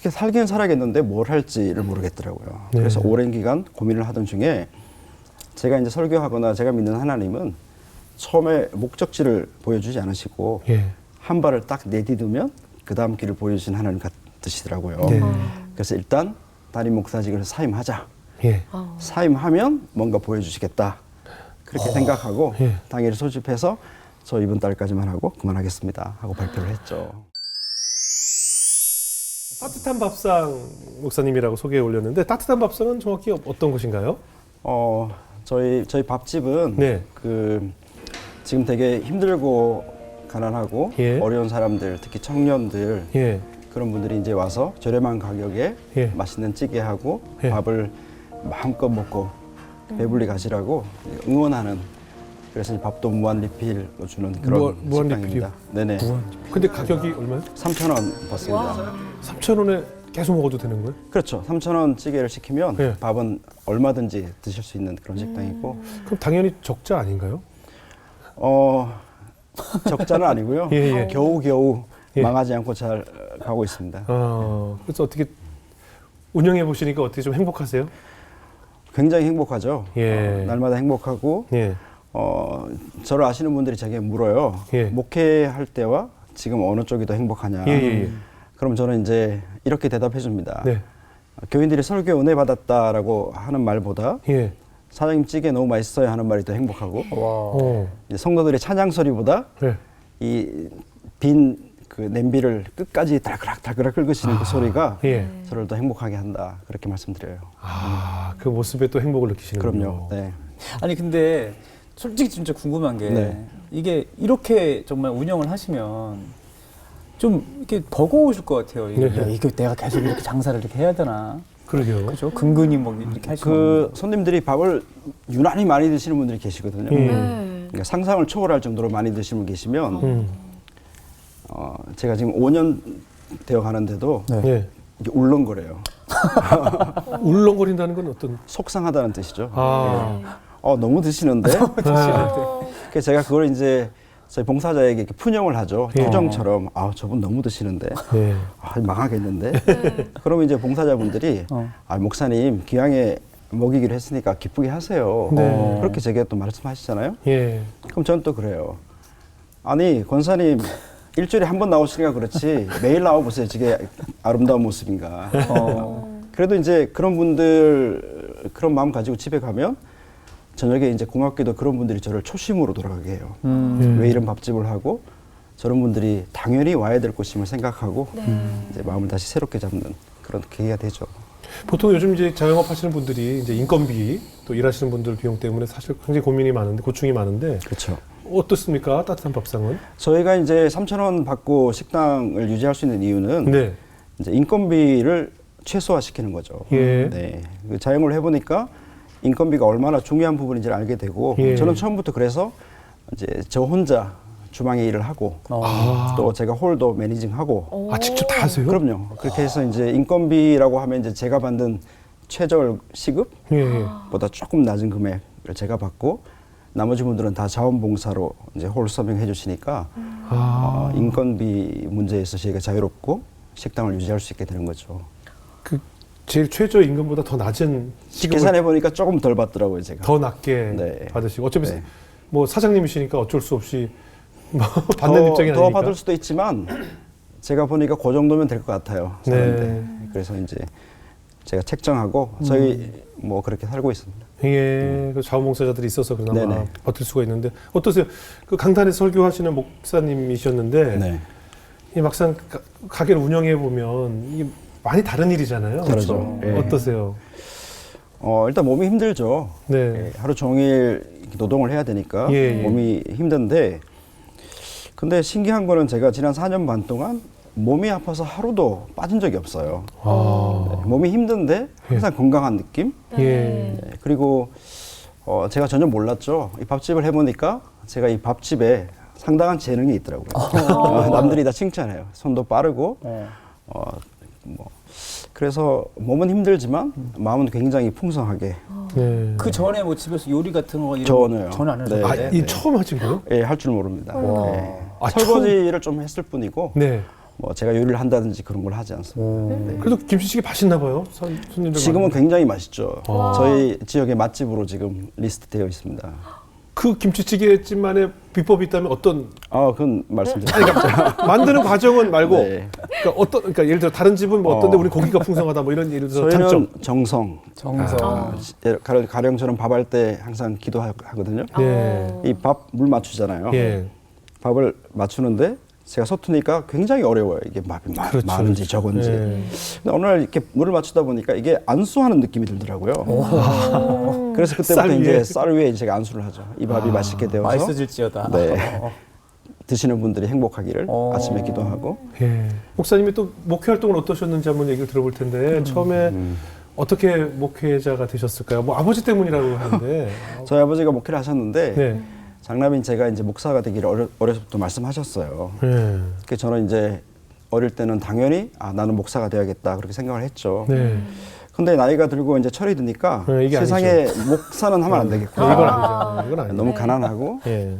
그렇게 살긴 살아야겠는데 뭘 할지를 모르겠더라고요. 네. 그래서 오랜 기간 고민을 하던 중에 제가 이제 설교하거나 제가 믿는 하나님은 처음에 목적지를 보여주지 않으시고 예. 한 발을 딱 내디두면 그 다음 길을 보여주신 하나님 같으시더라고요. 네. 그래서 일단 담임 목사직을 사임하자. 예. 사임하면 뭔가 보여주시겠다. 그렇게 생각하고 예. 당일 소집해서 저 이번 달까지만 하고 그만하겠습니다 하고 발표를 했죠. 따뜻한 밥상 목사님이라고 소개해 올렸는데 따뜻한 밥상은 정확히 어떤 것인가요? 어 저희 저희 밥집은 네. 그 지금 되게 힘들고 가난하고 예. 어려운 사람들 특히 청년들 예. 그런 분들이 이제 와서 저렴한 가격에 예. 맛있는 찌개하고 예. 밥을 마음껏 먹고 배불리 가시라고 응원하는 그래서 이 밥도 무한 리필로 주는 그런 무한- 무한 식당입니다. 네네. 근데 가격이 얼마요? 3천 원 받습니다. 3천 원에 계속 먹어도 되는 거예요? 그렇죠. 3천 원 찌개를 시키면 예. 밥은 얼마든지 드실 수 있는 그런 식당이고 그럼 당연히 적자 아닌가요? 어 적자는 아니고요. 예, 예. 겨우 겨우 예. 망하지 않고 잘 가고 있습니다. 어, 그래서 어떻게 운영해 보시니까 어떻게 좀 행복하세요? 굉장히 행복하죠. 예. 어, 날마다 행복하고 예. 어 저를 아시는 분들이 제게 물어요. 예. 목회할 때와 지금 어느 쪽이 더 행복하냐. 예, 예, 예. 그럼 저는 이제 이렇게 대답해 줍니다. 네. 교인들이 설교 은혜 받았다라고 하는 말보다 예. 사장님 찌개 너무 맛있어요 하는 말이 더 행복하고 어. 이제 성도들의 찬양 소리보다 예. 이빈 그 냄비를 끝까지 달그락 달그락 긁으시는 그 소리가 예. 저를 더 행복하게 한다 그렇게 말씀드려요. 아, 그 모습에 또 행복을 느끼시는군요. 그럼요. 네. 아니 근데 솔직히 진짜 궁금한 게 네. 이게 이렇게 정말 운영을 하시면 좀 이렇게 버거우실 것 같아요. 이게, 네. 야, 이거 내가 계속 이렇게 장사를 이렇게 해야 되나? 그러게요. 그렇죠? 근근히 뭐 이렇게 하시면 그 손님들이 밥을 유난히 많이 드시는 분들이 계시거든요. 음. 그러니까 상상을 초월할 정도로 많이 드시는 분 계시면 음. 어, 제가 지금 5년 되어 가는데도 네. 예. 이게 울렁거려요. 울렁거린다는 건 어떤? 속상하다는 뜻이죠. 아, 어, 너무 드시는데. 아. 그래서 제가 그걸 이제 저희 봉사자에게 이렇게 fun영을 하죠. 예. 투정처럼 아 저분 너무 드시는데 네. 아, 망하겠는데. 그러면 이제 봉사자분들이 어. 아 목사님 기왕에 먹이기로 했으니까 기쁘게 하세요. 네. 그렇게 제게 또 말씀하시잖아요. 예. 그럼 저는 또 그래요. 아니 권사님 일주일에 한 번 나오시니까 그렇지 매일 나와 보세요. 저게 아름다운 모습인가. 어. 그래도 이제 그런 분들 그런 마음 가지고 집에 가면 저녁에 이제 고맙게도 그런 분들이 저를 초심으로 돌아가게 해요. 음. 음. 왜 이런 밥집을 하고 저런 분들이 당연히 와야 될 곳임을 생각하고 이제 마음을 다시 새롭게 잡는 그런 계기가 되죠. 보통 요즘 이제 자영업 하시는 분들이 이제 인건비 또 일하시는 분들 비용 때문에 사실 굉장히 고민이 많은데 고충이 많은데 그렇죠. 어떻습니까? 따뜻한 밥상은? 저희가 이제 3천 원 받고 식당을 유지할 수 있는 이유는 네. 이제 인건비를 최소화시키는 거죠. 예. 네. 그 자영업을 해보니까 인건비가 얼마나 중요한 부분인지를 알게 되고 예. 저는 처음부터 그래서 이제 저 혼자 주방에 일을 하고 어. 아, 또 제가 홀도 매니징하고 아 직접 다 하세요? 그럼요. 그렇게 해서 이제 인건비라고 하면 이제 제가 받는 최저 시급보다 예. 예. 조금 낮은 금액을 제가 받고 나머지 분들은 다 자원봉사로 이제 홀 서빙 해 주시니까 아, 어, 인건비 문제에서 저희가 자유롭고 식당을 유지할 수 있게 되는 거죠. 그 제일 최저 임금보다 더 낮은 계산해 보니까 조금 덜 받더라고요, 제가. 더 낮게 네. 받으시고 어차피 네. 뭐 사장님이시니까 어쩔 수 없이 뭐 받는 더, 입장이 더 아니니까. 받을 수도 있지만 제가 보니까 그 정도면 될 것 같아요. 네. 사는데 그래서 이제 제가 책정하고 저희 뭐 그렇게 살고 있습니다. 예, 그 자원봉사자들이 있어서 그나마 네네. 버틸 수가 있는데 어떠세요? 그 강단에 설교하시는 목사님이셨는데 네. 이 막상 가, 가게를 운영해 보면 이게 많이 다른 일이잖아요. 다르죠. 예. 어떠세요? 어, 일단 몸이 힘들죠. 네. 예, 하루 종일 노동을 해야 되니까 예, 예. 몸이 힘든데 근데 신기한 거는 제가 지난 4년 반 동안 몸이 아파서 하루도 빠진 적이 없어요. 아, 네, 몸이 힘든데 항상 건강한 느낌? 예. 네, 그리고 어, 제가 전혀 몰랐죠. 이 밥집을 해보니까 제가 이 밥집에 상당한 재능이 있더라고요. 어, 남들이 다 칭찬해요. 손도 빠르고, 어. 어, 뭐. 그래서 몸은 힘들지만 마음은 굉장히 풍성하게 네. 그 전에 뭐 집에서 요리 같은 거 이런 전혀요. 거 전혀 안 네. 아, 하셨는데 이 처음 하신 거예요? 예, 할 줄 모릅니다. 와. 예. 아, 설거지를 좀 했을 뿐이고 네. 뭐 제가 요리를 한다든지 그런 걸 하지 않습니다. 네. 그래도 김치찌개 맛있나 봐요. 손- 손님들 지금은. 굉장히 맛있죠. 와. 저희 지역의 맛집으로 지금 리스트되어 있습니다. 그 김치찌개집만의 비법이 있다면 어떤 아, 그건 말씀드리죠. 만드는 과정은 말고 네. 그러니까 어떤 그러니까 예를 들어 다른 집은 뭐 어떤데 어. 우리 고기가 풍성하다 뭐 이런 예를 들어서 저희는 장점. 정성. 정성. 아, 가령, 가령 저는 밥할 때 항상 기도하거든요. 예. 이밥 물 맞추잖아요. 예. 밥을 맞추는데 제가 서투니까 굉장히 어려워요. 이게 밥이 많, 그렇죠, 많은지 그렇죠. 적은지. 예. 근데 어느 날 이렇게 물을 맞추다 보니까 이게 안수하는 느낌이 들더라고요. 그래서 그때부터 쌀 이제. 쌀 위에 제가 안수를 하죠. 이 밥이 맛있게 되어서 맛있어질지어다. 네. 어. 드시는 분들이 행복하기를 어. 아침에 기도하고 예. 목사님이 또 목회 활동을 어떠셨는지 한번 얘기를 들어볼 텐데 처음에 음. 어떻게 목회자가 되셨을까요? 뭐 아버지 때문이라고 하는데. 저희 아버지가 목회를 하셨는데 네. 장남인 제가 이제 목사가 되기를 어려, 어려서부터 말씀하셨어요. 네. 그 저는 이제 어릴 때는 당연히 아 나는 목사가 되어야겠다 그렇게 생각을 했죠. 네. 근데 나이가 들고 이제 철이 드니까 네, 이게 세상에 목사는 하면 안 되겠구나. 아니죠. 이건 아니죠. 너무 가난하고 예.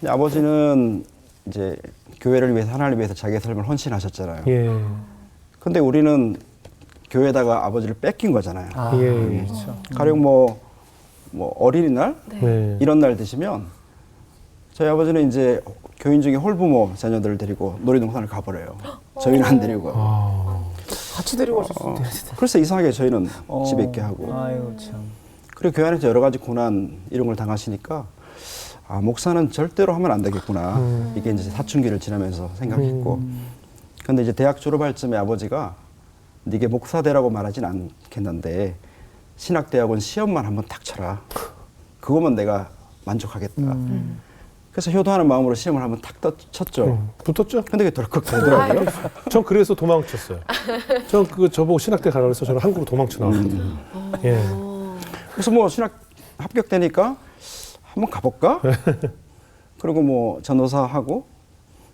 근데 아버지는 이제 교회를 위해서 하나님을 위해서 자기의 삶을 헌신하셨잖아요. 예. 근데 우리는 교회에다가 아버지를 뺏긴 거잖아요. 아, 예. 그렇죠. 가령 뭐, 뭐 어린이날 네. 이런 날 되시면 저희 아버지는 이제 교인 중에 홀부모 자녀들을 데리고 놀이동산을 가버려요. 저희는 안 데리고. 아. 같이 데리고 가셨을 텐데. 그래서 이상하게 저희는 어. 집에 있게 하고. 아이고 참. 그리고 교회 안에서 여러 가지 고난 이런 걸 당하시니까 아 목사는 절대로 하면 안 되겠구나. 음. 이게 이제 사춘기를 지나면서 생각했고. 음. 근데 이제 대학 졸업할 쯤에 아버지가 네게 목사 되라고 말하진 않겠는데 신학대학원 시험만 한번 탁 쳐라. 그거면 내가 만족하겠다. 음. 그래서 효도하는 마음으로 시험을 한번 탁 떠- 쳤죠. 음, 붙었죠? 근데 그게 덜컥 되더라고요. 전 그래서 도망쳤어요. 전 그 저보고 신학대 가라고 해서 저는 한국으로 도망쳐 나왔거든요. 음. 예. 그래서 뭐 신학 합격되니까 한번 가볼까? 그리고 뭐 전도사 하고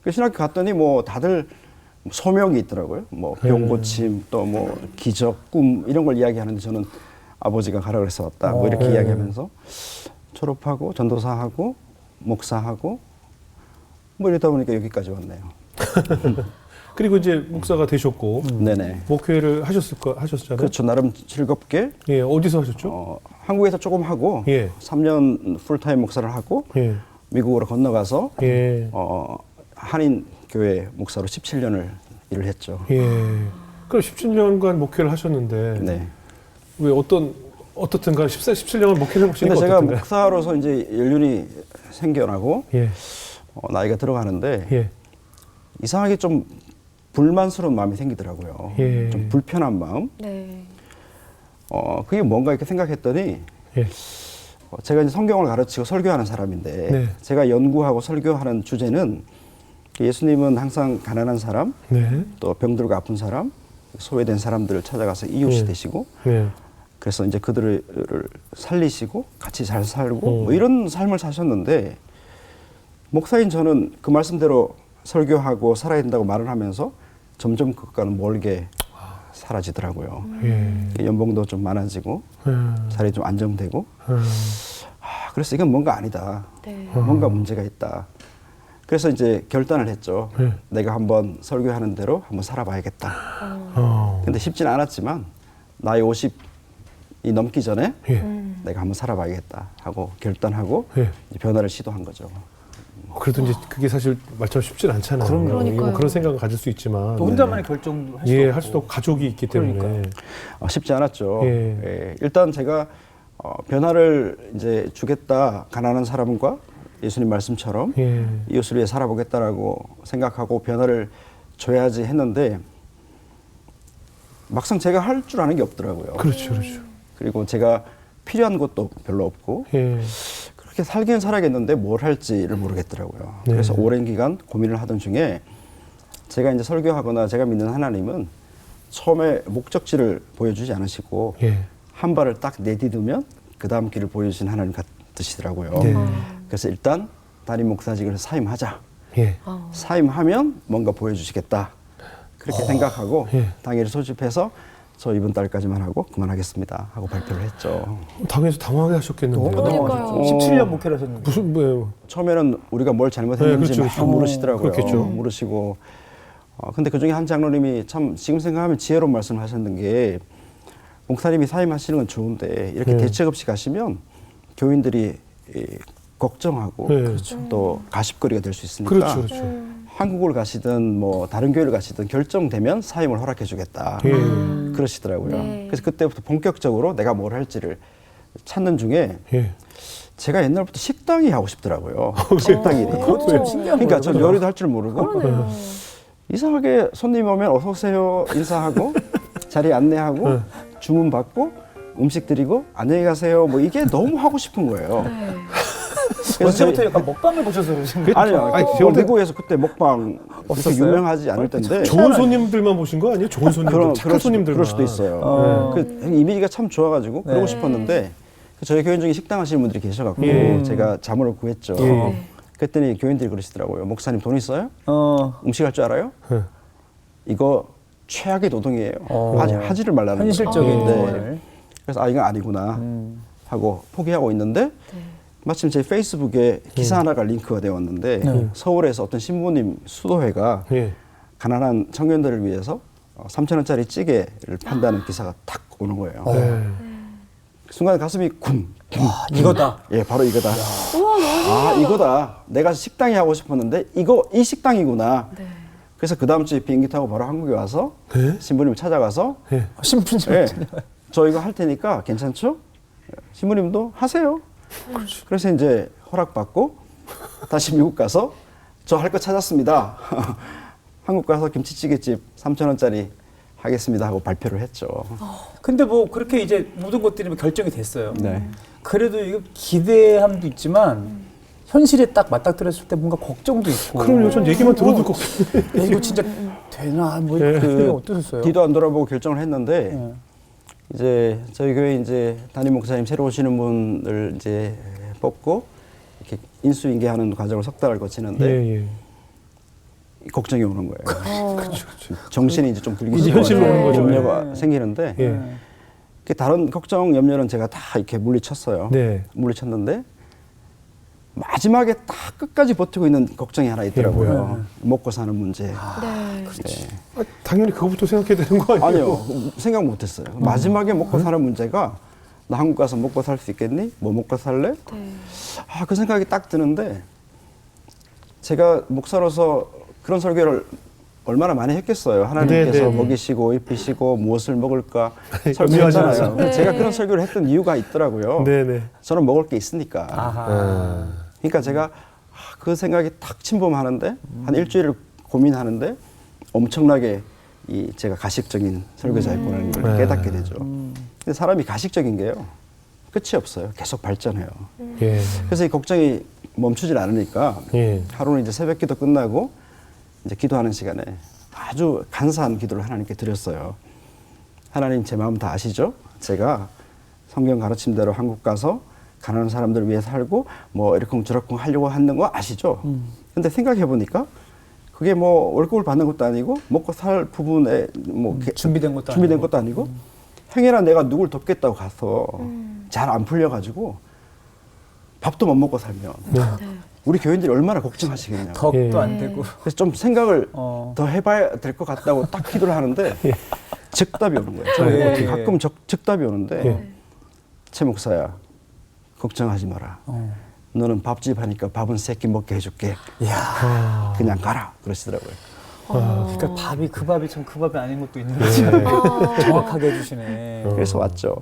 그 신학교 갔더니 뭐 다들 소명이 있더라고요. 뭐 병 고침 또 뭐 기적 꿈 이런 걸 이야기하는데 저는 아버지가 가라 그래서 왔다 뭐 이렇게 어. 이야기하면서 졸업하고 전도사하고 목사하고 뭐 이러다 보니까 여기까지 왔네요. 그리고 이제 목사가 되셨고 네네. 목회를 하셨을 거 하셨잖아요. 그렇죠. 나름 즐겁게 예, 어디서 하셨죠? 어, 한국에서 조금 하고 예. 3년 풀타임 목사를 하고 예. 미국으로 건너가서 예. 어, 한인 교회 목사로 17년을 일을 했죠. 예. 그럼 17년간 목회를 하셨는데 네. 왜 어떤 어떻든가 14, 17년을 목회를 근데 해보시니까 제가 어떻든가요? 목사로서 이제 연륜이 생겨나고 예. 어, 나이가 들어가는데 예. 이상하게 좀 불만스러운 마음이 생기더라고요. 예. 좀 불편한 마음. 네. 어, 그게 뭔가 이렇게 생각했더니 예. 어, 제가 이제 성경을 가르치고 설교하는 사람인데 네. 제가 연구하고 설교하는 주제는 예수님은 항상 가난한 사람, 네. 또 병들고 아픈 사람, 소외된 사람들을 찾아가서 이웃이 네. 되시고 네. 그래서 이제 그들을 살리시고 같이 잘 살고 음. 뭐 이런 삶을 사셨는데 목사인 저는 그 말씀대로 설교하고 살아야 된다고 말을 하면서 점점 그것과는 멀게 사라지더라고요. 예. 연봉도 좀 많아지고 음. 자리 좀 안정되고 음. 아, 그래서 이건 뭔가 아니다. 네. 뭔가 문제가 있다. 그래서 이제 결단을 했죠. 네. 내가 한번 설교하는 대로 한번 살아봐야겠다. 어. 근데 쉽지는 않았지만 나이 50 이 넘기 전에 예. 음. 내가 한번 살아봐야겠다 하고 결단하고 예. 이제 변화를 시도한 거죠. 그래도 이제 그게 사실 말처럼 쉽진 않잖아요. 그럼요. 이거 뭐 그러니까요. 그런 생각을 가질 수 있지만 또 혼자만의 결정도 할 수도 예, 없고. 할 수도 없고 가족이 있기 때문에 그러니까요. 어, 쉽지 않았죠. 예. 예, 일단 제가 어, 변화를 이제 주겠다 가난한 사람과 예수님 말씀처럼 예. 이웃을 위해 살아보겠다라고 생각하고 변화를 줘야지 했는데 막상 제가 할 줄 아는 게 없더라고요. 그렇죠, 그렇죠. 그리고 제가 필요한 것도 별로 없고 예. 그렇게 살긴 살아야겠는데 뭘 할지를 모르겠더라고요. 네. 그래서 오랜 기간 고민을 하던 중에 제가 이제 설교하거나 제가 믿는 하나님은 처음에 목적지를 보여주지 않으시고 예. 한 발을 딱 내디두면 그 다음 길을 보여주신 하나님 같으시더라고요. 네. 그래서 일단 담임 목사직을 사임하자. 예. 어. 사임하면 뭔가 보여주시겠다. 그렇게 생각하고 예. 당일 소집해서 저 이번 달까지만 하고 그만하겠습니다 하고 발표를 했죠. 당에서 당황하게 하셨겠는데요. 그러니까요. 어. 17년 목회를 하셨는데. 무슨 뭐 처음에는 우리가 뭘 잘못했는지 네, 그렇죠, 막 그렇죠. 물으시더라고요. 그렇겠죠. 물으시고 어, 근데 그 중에 한 장로님이 참 지금 생각하면 지혜로운 말씀을 하셨는 게 목사님이 사임하시는 건 좋은데 이렇게 네. 대책 없이 가시면 교인들이 이, 걱정하고 네. 그렇죠. 또 가십거리가 될 수 있으니까 그렇죠, 그렇죠. 음. 한국을 가시든 뭐 다른 교회를 가시든 결정되면 사임을 허락해 주겠다. 예. 그러시더라고요. 네. 그래서 그때부터 본격적으로 내가 뭘 할지를 찾는 중에 예. 제가 옛날부터 식당이 하고 싶더라고요. 식당 일이. 그것도 좀 신기한 그러니까. 전? 요리도 할 줄 모르고 그러네요. 이상하게 손님 오면 어서 오세요 인사하고 자리 안내하고 네. 주문 받고 음식 드리고 안녕히 가세요. 뭐 이게 너무 하고 싶은 거예요. 언제부터 약간 먹방을 보셔서 그러신 거예요? 아니요. 아니, 어, 제가 볼 때- 미국에서 그때 먹방 그렇게 없었어요? 유명하지 않을 텐데 좋은 손님들만 보신 거 아니에요? 좋은 손님들, 그런 착한 그럴 수도, 손님들만. 그럴 수도 있어요. 어. 그 이미지가 참 좋아가지고 그러고 네. 싶었는데 그 저희 교인 중에 식당 하시는 분들이 계셔갖고 예. 제가 자문을 구했죠. 예. 네. 그랬더니 교인들이 그러시더라고요. 목사님 돈 있어요? 어, 음식 할 줄 알아요? 예. 이거 최악의 노동이에요. 어. 하지, 하지를 말라는 현실적인 거예요. 네. 걸. 그래서 아 이건 아니구나 음. 하고 포기하고 있는데 네. 마침 제 페이스북에 기사 하나가 링크가 되어 왔는데 네. 서울에서 어떤 신부님 수도회가 예. 가난한 청년들을 위해서 3천 원짜리 찌개를 판다는 기사가 탁 오는 거예요. 네. 순간 가슴이 쿵. 쿵. 아, 이거다. 예, 바로 이거다. 우와 아. 이거다. 내가 식당이 하고 싶었는데 이거 이 식당이구나. 네. 그래서 그 다음 주에 비행기 타고 바로 한국에 와서 네? 신부님 찾아가서 예. 신분증. 예, 저 이거 할 테니까 괜찮죠? 신부님도 하세요. 그래서 이제 허락받고 다시 미국 가서 저 할 거 찾았습니다. 한국 가서 김치찌개집 3천 원짜리 하겠습니다 하고 발표를 했죠. 근데 뭐 그렇게 이제 모든 것들이 뭐 결정이 됐어요. 네. 그래도 이거 기대함도 있지만 현실에 딱 맞닥뜨렸을 때 뭔가 걱정도 있고. 그럼요. 전 얘기만 들어도 것 같아요. 야, 이거 진짜 되나 뭐 네. 그게 어떠셨어요? 뒤도 안 돌아보고 결정을 했는데 예. 이제 저희 교회 이제 담임 목사님 새로 오시는 분을 이제 뽑고 이렇게 인수인계하는 과정을 석 달을 거치는데 예, 예. 걱정이 오는 거예요. 어. 정신이 이제 좀 들기 이제 시작하고 현실로 오는 거죠. 염려가 네. 생기는데 예. 그 다른 걱정 염려는 제가 다 이렇게 물리쳤어요. 네. 물리쳤는데 마지막에 다 끝까지 버티고 있는 걱정이 하나 있더라고요. 뭐예요? 먹고 사는 문제. 네. 네. 아, 당연히 그거부터 생각해야 되는 거 아니에요? 아니요 생각 못했어요. 마지막에 먹고 사는 문제가 나 한국 가서 먹고 살 수 있겠니? 뭐 먹고 살래? 네. 아 그 생각이 딱 드는데 제가 목사로서 그런 설교를 얼마나 많이 했겠어요. 하나님께서 네, 네. 먹이시고 입히시고 무엇을 먹을까 설교했잖아요. 네. 제가 그런 설교를 했던 이유가 있더라고요. 네 네. 저는 먹을 게 있으니까. 아하. 그러니까 제가 아, 그 생각이 탁 침범하는데 한 일주일을 고민하는데 엄청나게 이 제가 가식적인 설교자였구나라는 걸 음. 깨닫게 되죠. 음. 근데 사람이 가식적인 게요. 끝이 없어요. 계속 발전해요. 예. 그래서 이 걱정이 멈추질 않으니까 예. 하루는 이제 새벽 기도 끝나고 이제 기도하는 시간에 아주 간사한 기도를 하나님께 드렸어요. 하나님 제 마음 다 아시죠? 제가 성경 가르침대로 한국 가서 가난한 사람들을 위해 살고 뭐 이러쿵저러쿵 하려고 하는 거 아시죠? 음. 근데 생각해 보니까 그게 뭐 월급을 받는 것도 아니고 먹고 살 부분에 뭐 게- 음, 준비된 것도 준비된 아니고. 것도 아니고 행여나 내가 누굴 돕겠다고 가서 음. 잘안 풀려 가지고 밥도 못 먹고 살면 네. 네. 우리 교인들이 얼마나 걱정하시겠냐고. 덕도 예. 안 되고. 그래서 좀 생각을 어. 더 해봐야 될 것 같다고 딱 기도를 하는데 즉답이 오는 거예요. 저는 예. 가끔 적, 즉답이 오는데 예. 최 목사야 걱정하지 마라. 어. 너는 밥집 하니까 밥은 세끼 먹게 해줄게. 이야. 아. 그냥 가라 그러시더라고요. 어. 그러니까 밥이 그 밥이 참 그 밥이 아닌 것도 있는 예. 거죠. 어. 정확하게 해주시네. 그래서 왔죠.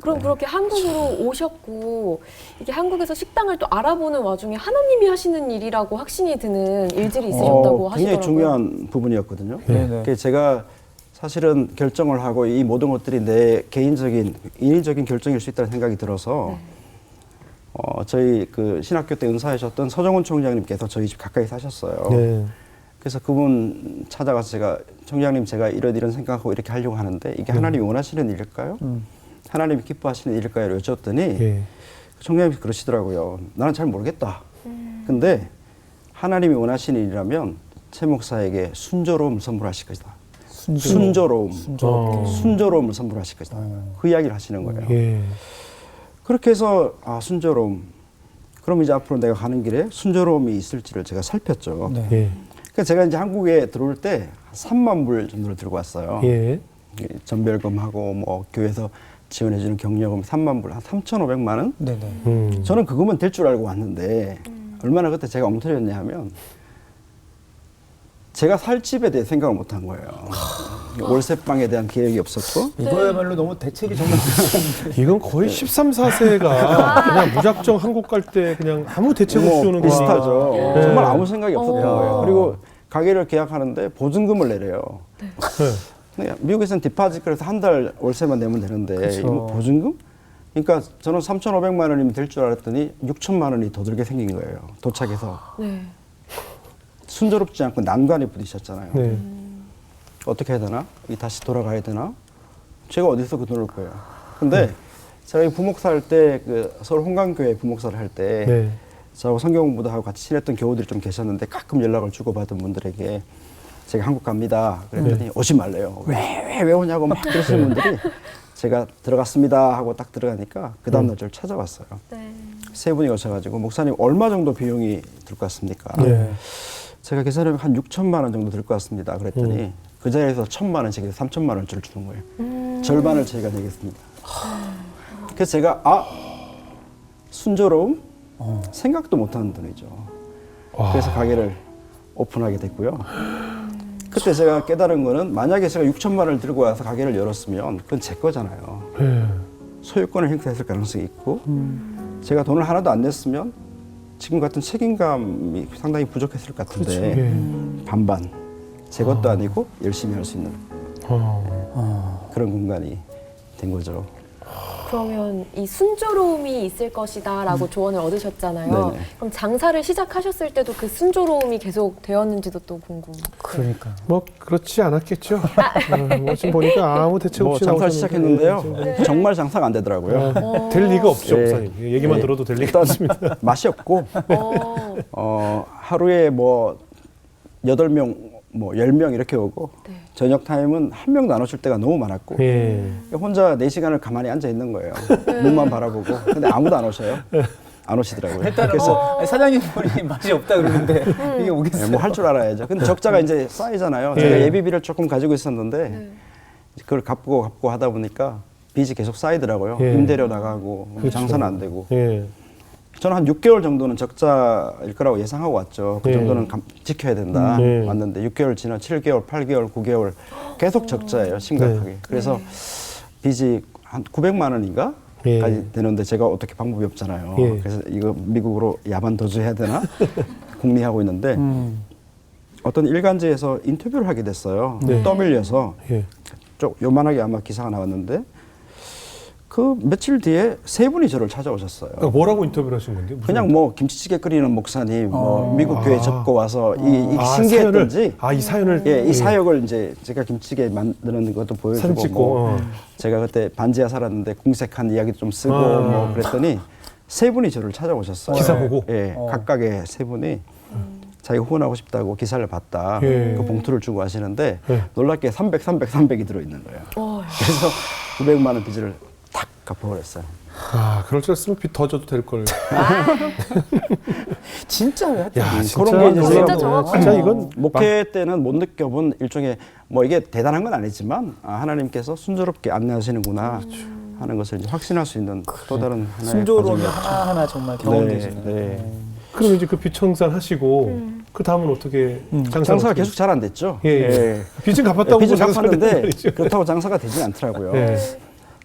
그럼 그렇게 한국으로 오셨고 이게 한국에서 식당을 또 알아보는 와중에 하나님이 하시는 일이라고 확신이 드는 일들이 있으셨다고 어, 굉장히 하시더라고요. 중요한 부분이었거든요. 네네. 그 제가 사실은 결정을 하고 이 모든 것들이 내 개인적인 인위적인 결정일 수 있다는 생각이 들어서 네. 어, 저희 그 신학교 때 은사하셨던 서정훈 총장님께서 저희 집 가까이 사셨어요. 네. 그래서 그분 찾아가서 제가 총장님 제가 이런 이런 생각하고 이렇게 하려고 하는데 이게 하나님이 원하시는 일일까요? 음. 하나님이 기뻐하시는 일일까요? 여쭤봤더니 예. 총장님이 그러시더라고요. 나는 잘 모르겠다. 근데 하나님이 원하시는 일이라면 최 목사에게 순조로움을 선물하실 것이다. 순조로움. 어. 순조로움 을 선물하실 것이다. 그 이야기를 하시는 거예요. 예. 그렇게 해서 아 순조로움. 그럼 이제 앞으로 내가 가는 길에 순조로움이 있을지를 제가 살폈죠. 네. 예. 그래서 제가 이제 한국에 들어올 때 3만 불 정도를 들고 왔어요. 예. 이 전별금하고 뭐 교회에서 지원해주는 격려금 3만 불, 한 3,500만 원. 네네. 음. 저는 그거면 될줄 알고 왔는데 얼마나 그때 제가 엉터리였냐 하면 제가 살 집에 대해 생각을 못 한 거예요. 월세방에 대한 계획이 없었고 이거야말로 너무 대책이 정말 이건 거의 13, 4세가 그냥 무작정 한국 갈 때 그냥 아무 대책 없이 뭐 오는 거 비슷하죠. 네. 정말 아무 생각이 없었던 어. 거예요. 그리고 가게를 계약하는데 보증금을 내래요. 네. 근데 미국에서는 디파짓 그래서 한 달 월세만 내면 되는데. 이거 보증금? 그러니까 저는 3,500만 원이면 될 줄 알았더니 6천만 원이 더 들게 생긴 거예요. 도착해서 네. 순조롭지 않고 난관에 부딪혔잖아요. 네. 어떻게 해야 되나? 이 다시 돌아가야 되나? 제가 어디서 그 돈을 거예요. 근데 제가 이 부목사 할 때 그 서울 홍강교회 부목사를 할때 네. 저하고 성경 공부도 하고 같이 친했던 교우들이 좀 계셨는데 가끔 연락을 주고받은 분들에게 제가 한국 갑니다. 그랬더니 오지 말래요. 왜, 왜, 왜 오냐고 막 그러시는 분들이 제가 들어갔습니다 하고 딱 들어가니까 그 다음날 저를 찾아왔어요. 네. 세 분이 오셔가지고 목사님 얼마 정도 비용이 들 것 같습니까? 네. 제가 계산하면 한 6천만 원 정도 들 것 같습니다. 그랬더니 그 자리에서 천만 원씩 해서 3천만 원짜리 주는 거예요. 음. 절반을 저희가 내겠습니다. 그래서 제가 아 순조로움 생각도 못하는 돈이죠. 와. 그래서 가게를 오픈하게 됐고요. 그때 제가 깨달은 거는 만약에 제가 6천만 원을 들고 와서 가게를 열었으면 그건 제 거잖아요. 네. 소유권을 행사했을 가능성이 있고 제가 돈을 하나도 안 냈으면 지금 같은 책임감이 상당히 부족했을 것 같은데 예. 반반 제 것도 아 니고 열심히 할 수 있는 어. 그런 공간이 된 거죠. 그러면 이 순조로움이 있을 것이다라고 조언을 얻으셨잖아요. 네네. 그럼 장사를 시작하셨을 때도 그 순조로움이 계속 되었는지도 또 궁금. 그러니까. 뭐 그렇지 않았겠죠. 어, 뭐 지금 보니까 아무 대책 뭐 없이 장사 나오셨는데 시작했는데요. 정말 장사가 안 되더라고요. 네. 될 리가 없죠, 예. 목사님. 얘기만 예. 들어도 될 리가 없습니다. 맛이 없고 어, 어, 하루에 뭐 여덟 명, 뭐열명 이렇게 오고 네. 저녁 타임은 한 명도 안 오실 때가 너무 많았고 예. 혼자 네 시간을 가만히 앉아 있는 거예요. 문만 바라보고 근데 아무도 안 오셔요. 안 오시더라고요. 일단 그래서 어, 사장님 분이 맛이 없다 그러는데 이게 오겠어요. 뭐 할 줄 알아야죠. 근데 적자가 이제 쌓이잖아요. 제가 예. 예비비를 조금 가지고 있었는데 네. 그걸 갚고 갚고 하다 보니까 빚이 계속 쌓이더라고요. 예. 임대료 나가고 그렇죠. 장사는 안 되고. 예. 저는 한 6개월 정도는 적자일 거라고 예상하고 왔죠. 그 예. 정도는 감- 지켜야 된다. 음. 네. 왔는데 6개월 지나 7개월, 8개월, 9개월 계속 적자예요. 심각하게. 네. 그래서 빚이 한 900만 원인가? 예. 까지 되는데 제가 어떻게 방법이 없잖아요. 예. 그래서 이거 미국으로 야반 도주해야 되나 궁리하고 있는데 음. 어떤 일간지에서 인터뷰를 하게 됐어요. 네. 떠밀려서 예. 좀 요만하게 아마 기사가 나왔는데 그 며칠 뒤에 세 분이 저를 찾아오셨어요. 그러니까 뭐라고 인터뷰를 하신 건데? 무슨- 그냥 뭐 김치찌개 끓이는 목사님, 뭐 미국 교회 아. 접고 와서 이, 이 아, 신기했던지, 사연을, 아, 이 사연을 예, 이 사역을 이제 제가 김치찌개 만드는 것도 보여주고, 사진 찍고 뭐 어. 제가 그때 반지하 살았는데 궁색한 이야기도 좀 쓰고 아. 뭐 그랬더니 세 분이 저를 찾아오셨어요. 기사 보고? 예, 어. 각각의 세 분이 자기 후원하고 싶다고 기사를 봤다. 예. 그 봉투를 주고 하시는데 예. 놀랍게 300, 300, 300이 들어있는 거예요. 어, 그래서 900만 원 빚을 탁 갚아버렸어요. 아, 그럴 줄 알았으면 빚더 져도 될 걸. 진짜 왜 하여튼 야, 음, 진짜 그런 게 이제 놀랍네. 진짜 정확하다. 진짜 이건 목회 때는 못 느껴본 일종의 뭐 이게 대단한 건 아니지만 아, 하나님께서 순조롭게 안내하시는구나 하는 것을 이제 확신할 수 있는 또 다른 하나의 순조로움이 과정이었죠. 하나하나 정말 네, 경험되시는. 네. 그럼 이제 그 빚청산 하시고 그 다음은 어떻게 음. 장사를 장사가 어떻게 계속 잘 안 됐죠. 예, 예. 빚은 갚았다고 빚을 장사를 했단 갚았는데 말이죠. 그렇다고 장사가 되진 않더라고요. 예.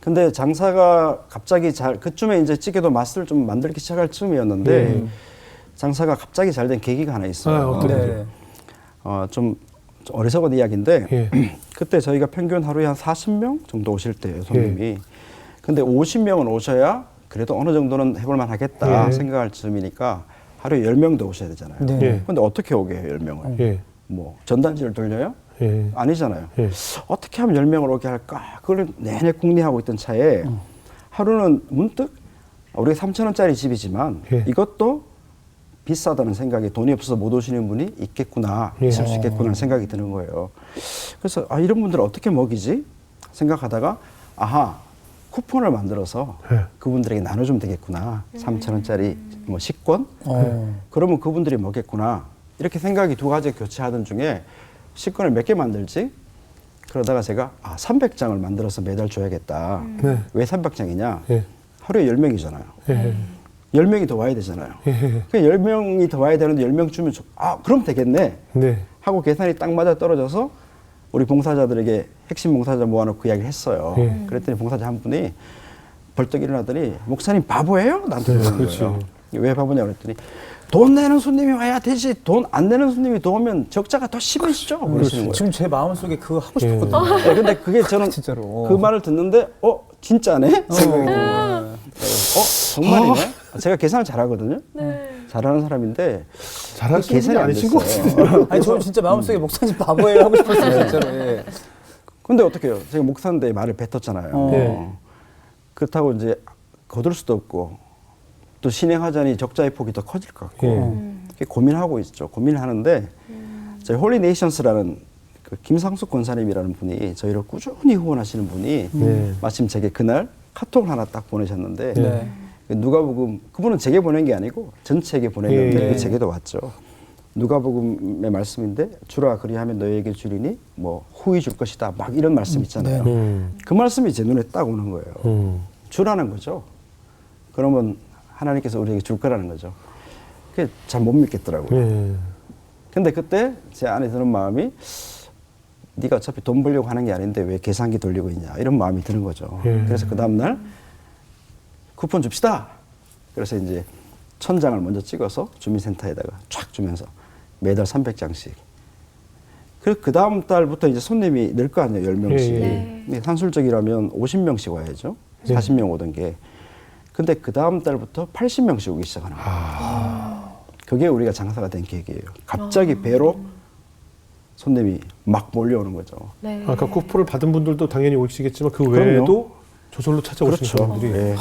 근데 장사가 갑자기 잘 그쯤에 이제 찌개도 맛을 좀 만들기 시작할 쯤이었는데 예. 장사가 갑자기 잘 된 계기가 하나 있어요. 아? 네. 어, 좀, 좀 어리석은 이야기인데 예. 그때 저희가 평균 하루에 한 40명 정도 오실 때예요, 손님이. 근데 50명은 오셔야 그래도 어느 정도는 해볼 만 하겠다 예. 생각할 쯤이니까 하루에 10명도 오셔야 되잖아요. 네. 예. 근데 어떻게 오게 해요, 10명을? 예. 뭐 전단지를 돌려요? 예. 아니잖아요. 예. 어떻게 하면 10명을 오게 할까? 그걸 내내 궁리하고 있던 차에 하루는 문득 우리가 3천 원짜리 집이지만 예. 이것도 비싸다는 생각에 돈이 없어서 못 오시는 분이 있겠구나, 예. 있을 수 있겠구나 생각이 드는 거예요. 그래서 아, 이런 분들을 어떻게 먹이지? 생각하다가 아하, 쿠폰을 만들어서 예. 그분들에게 나눠주면 되겠구나. 3천 원짜리 뭐 식권? 어. 그러면 그분들이 먹겠구나. 이렇게 생각이 두 가지 교체하던 중에 식권을 몇 개 만들지? 그러다가 제가 아 300장을 만들어서 매달 줘야겠다. 네. 왜 300장이냐? 예. 하루에 10명이잖아요. 예. 10명이 더 와야 되잖아요. 예. 그 10명이 더 와야 되는데 10명 주면 좋- 아 그럼 되겠네 네. 하고 계산이 딱 맞아 떨어져서 우리 봉사자들에게 핵심 봉사자 모아놓고 이야기를 했어요. 예. 그랬더니 봉사자 한 분이 벌떡 일어나더니 목사님 바보예요? 나한테 네, 그러는 그렇죠. 왜 바보냐 그랬더니 돈 내는 손님이 와야 되지 돈 안 내는 손님이 더 오면 적자가 더 심해지죠 그러시는 거예요. 지금 제 마음속에 그거 하고 예. 싶었거든요. 네, 근데 그게 저는 진짜로. 그 말을 듣는데 어 진짜네 생각이 들어요. 어. 어 정말이네. 제가 계산을 잘하거든요. 네. 잘하는 사람인데 잘하시는 분이 계산이 안 아니신 것. 같은데. 아니 저는 진짜 마음속에 목사님 바보예요 하고 싶었어요 진짜로. 예. 근데 어떡해요? 제가 목사인데 말을 뱉었잖아요. 어. 네. 그렇다고 이제 거둘 수도 없고 또 신행하자니 적자의 폭이 더 커질 것 같고 예. 이렇게 고민하고 있죠. 고민을 하는데 저희 홀리네이션스라는 그 김상숙 권사님이라는 분이 저희를 꾸준히 후원하시는 분이 네. 마침 제게 그날 카톡을 하나 딱 보내셨는데 네. 누가복음 그분은 제게 보낸 게 아니고 전체에게 보냈는데 예. 그 제게도 왔죠. 누가복음의 말씀인데 주라 그리하면 너에게 주리니 뭐 후히 줄 것이다 막 이런 말씀 있잖아요. 음. 그 말씀이 제 눈에 딱 오는 거예요. 음. 주라는 거죠. 그러면 하나님께서 우리에게 줄 거라는 거죠. 그게 잘 못 믿겠더라고요. 예. 근데 그때 제 안에 드는 마음이 네가 어차피 돈 벌려고 하는 게 아닌데 왜 계산기 돌리고 있냐 이런 마음이 드는 거죠. 예. 그래서 그 다음 날 쿠폰 줍시다. 그래서 이제 천 장을 먼저 찍어서 주민센터에다가 쫙 주면서 매달 300장씩. 그리고 그 다음 달부터 이제 손님이 늘 거 아니에요, 10명씩. 예, 예. 네. 근데 산술적이라면 50명씩 와야죠. 예. 40명 오던 게. 근데 그 다음 달부터 80명씩 오기 시작하는 거예요. 아. 그게 우리가 장사가 된 계기예요. 갑자기 배로 손님이 막 몰려오는 거죠. 네. 아까 쿠폰을 받은 분들도 당연히 오시겠지만 그 그럼요. 외에도 저절로 찾아오시는 그렇죠. 사람들이 예.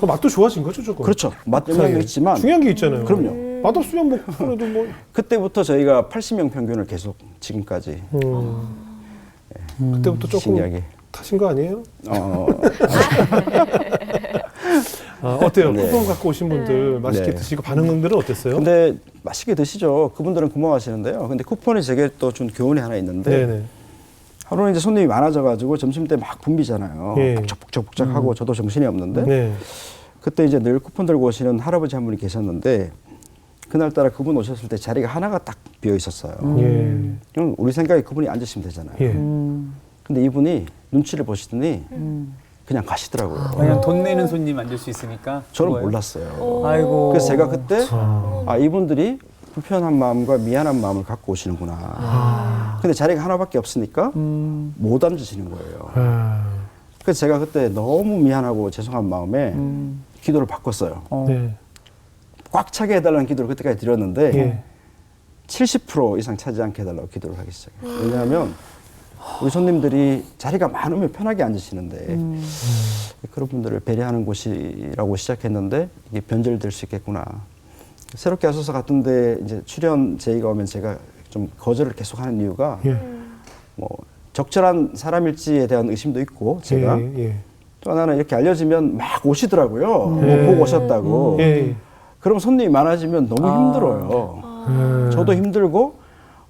그 맛도 좋아진 거죠, 조금. 그렇죠. 맛 세상에. 영향도 있지만 중요한 게 있잖아요. 그럼요. 맛없으면 뭐 쿠폰에도 뭐. 그때부터 저희가 80명 평균을 계속 지금까지 음. 그때부터 조금 신기하게. 타신 거 아니에요? 어, 아, 어때요? 네. 쿠폰 갖고 오신 분들 맛있게 네. 드시고 반응들은 어땠어요? 근데 맛있게 드시죠. 그분들은 고마워하시는데요. 근데 쿠폰이 제게 또 준 교훈이 하나 있는데 네네. 하루는 이제 손님이 많아져가지고 점심 때 막 붐비잖아요. 예. 북적북적북적하고 저도 정신이 없는데 네. 그때 이제 늘 쿠폰 들고 오시는 할아버지 한 분이 계셨는데 그날따라 그분 오셨을 때 자리가 하나가 딱 비어 있었어요. 예. 그럼 우리 생각에 그분이 앉으시면 되잖아요. 예. 음. 근데 이분이 눈치를 보시더니 그냥 가시더라고요. 그냥 돈 내는 손님 앉을 수 있으니까. 저는 그거예요? 몰랐어요. 오. 아이고. 그래서 제가 그때 아. 아 이분들이 불편한 마음과 미안한 마음을 갖고 오시는구나. 아. 근데 자리가 하나밖에 없으니까 음. 못 앉으시는 거예요. 아. 그래서 제가 그때 너무 미안하고 죄송한 마음에 음. 기도를 바꿨어요. 어. 네. 꽉 차게 해달라는 기도를 그때까지 드렸는데 예. 70% 이상 차지 않게 해달라고 기도를 하기 시작해요. 왜냐하면 우리 손님들이 자리가 많으면 편하게 앉으시는데 음. 그런 분들을 배려하는 곳이라고 시작했는데 이게 변절될 수 있겠구나. 새롭게 하소서 같은데 이제 출연 제의가 오면 제가 좀 거절을 계속하는 이유가 예. 뭐 적절한 사람일지에 대한 의심도 있고 제가 예. 예. 또 하나는 이렇게 알려지면 막 오시더라고요. 뭐 예. 보고 오셨다고. 예. 그럼 손님이 많아지면 너무 아. 힘들어요. 음. 저도 힘들고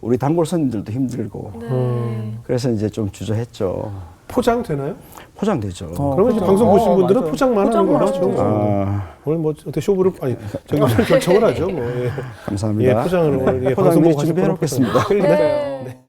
우리 단골 손님들도 힘들고. 네. 음. 그래서 이제 좀 주저했죠. 포장 되나요? 포장되죠. 어. 그러면 이제 포장. 방송 보신 어, 분들은 맞아. 포장만 하는 포장만 거죠. 하죠. 아, 오늘 뭐 어떻게 쇼부를 아니 저기 결정을 하죠. 뭐 예. 감사합니다. 예, 포장을 오늘 예, 포장 방송 보고 준비해 하셨구나, 놓겠습니다. 포장. 네. 네.